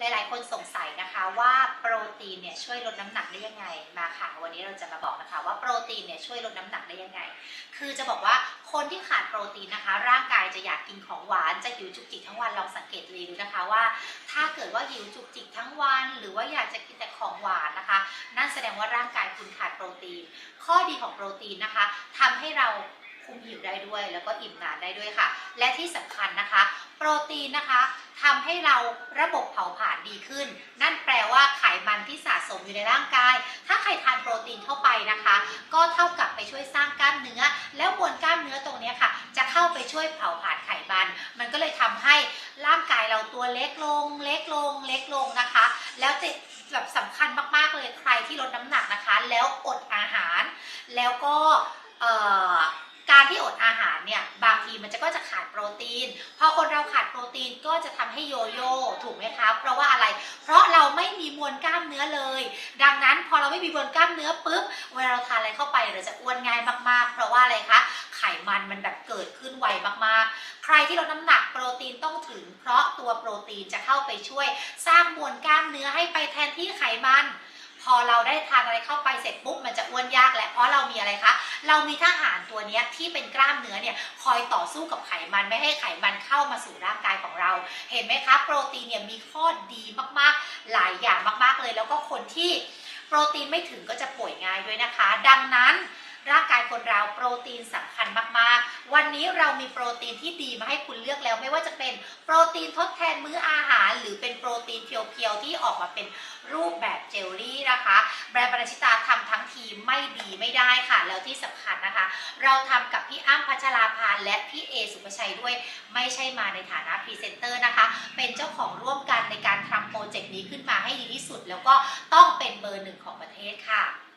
หลายๆ คนสงสัยนะคะว่าโปรตีนเนี่ยช่วยลดน้ำหนักได้ยังไงมาค่ะ วันนี้เราจะมาบอกนะคะว่าโปรตีนเนี่ยช่วยลดน้ำหนักได้ยังไง คือจะบอกว่าคนที่ขาดโปรตีนนะคะ ร่างกายจะอยากกินของหวานจะหิวจุกจิกทั้งวันลองสังเกตดูดูนะคะว่า ถ้าเกิดว่าหิวจุกจิกทั้งวัน หรือว่าอยากจะกินแต่ของหวานนะคะ นั่นแสดงว่าร่างกายคุณขาดโปรตีน ข้อดีของโปรตีนนะคะทำให้เราคุมหิวได้ด้วย แล้วก็อิ่มนานได้ด้วยค่ะ และที่สำคัญนะคะ โปรตีนนะคะ ทำให้เราระบบเผาผลาญดีขึ้น นั่นแปลว่าไขมันที่สะสมอยู่ในร่างกาย ถ้าใครทานโปรตีนเข้าไปนะคะ ก็เท่ากับไปช่วยสร้างกล้ามเนื้อ แล้วมวลกล้ามเนื้อตรงนี้ค่ะ จะเข้าไปช่วยเผาผลาญไขมัน มันก็เลยทำให้ร่างกายเราตัวเล็กลง เล็กลง เล็กลงนะคะ แล้วจะแบบสำคัญมากๆเลยใครที่ลดน้ำหนักนะคะ แล้วอดอาหาร แล้วก็การที่อดอาหารเนี่ย มันจะก็จะขาดโปรตีน พอคนเราขาดโปรตีนก็จะทำให้โยโย่ถูกไหมคะ เพราะว่าอะไร เพราะเราไม่มีมวลกล้ามเนื้อเลย ดังนั้นพอเราไม่มีมวลกล้ามเนื้อปุ๊บ เวลาเราทานอะไรเข้าไปเราจะอ้วนง่ายมากๆ เพราะว่าอะไรคะ ไขมันมันแบบเกิดขึ้นไวมากๆ ใครที่ลดน้ำหนักโปรตีนต้องถึง เพราะตัวโปรตีนจะเข้าไปช่วย สร้างมวลกล้ามเนื้อให้ไปแทนที่ไขมัน พอเราได้ทานอะไรเข้าไปเสร็จปุ๊บมันจะอ้วนยากแหละเพราะเรามีอะไรคะเรามีทหารตัวนี้ที่เป็นกล้ามเนื้อเนี่ยคอยต่อสู้กับไขมันไม่ให้ไขมันเข้ามาสู่ร่างกายของเรา เห็นไหมคะ โปรตีนเนี่ยมีข้อดีมากๆหลายอย่างมากๆเลย แล้วก็คนที่โปรตีนไม่ถึงก็จะป่วยง่ายด้วยนะคะ ดังนั้นร่างกายคนเราโปรตีนสำคัญมากๆ วันนี้เรามีโปรตีนที่ดีมาให้คุณเลือกแล้ว ไม่ว่าจะเป็นโปรตีนทดแทนมื้ออาหาร หรือเป็นโปรตีนเพียวๆที่ ออกมาเป็นรูปแบบเจลลี่นะคะแบรนด์บรรณชิตาทำทั้งทีไม่ดีไม่ได้ค่ะ แล้วที่สำคัญนะคะ เราทำกับพี่อ้ำพัชราภาและพี่เอสุภชัยด้วย ไม่ใช่มาในฐานะพรีเซนเตอร์นะคะ เป็นเจ้าของร่วมกันในการทำโปรเจกต์นี้ขึ้นมาให้ดีที่สุด แล้วก็ต้องเป็นเบอร์หนึ่งของประเทศค่ะ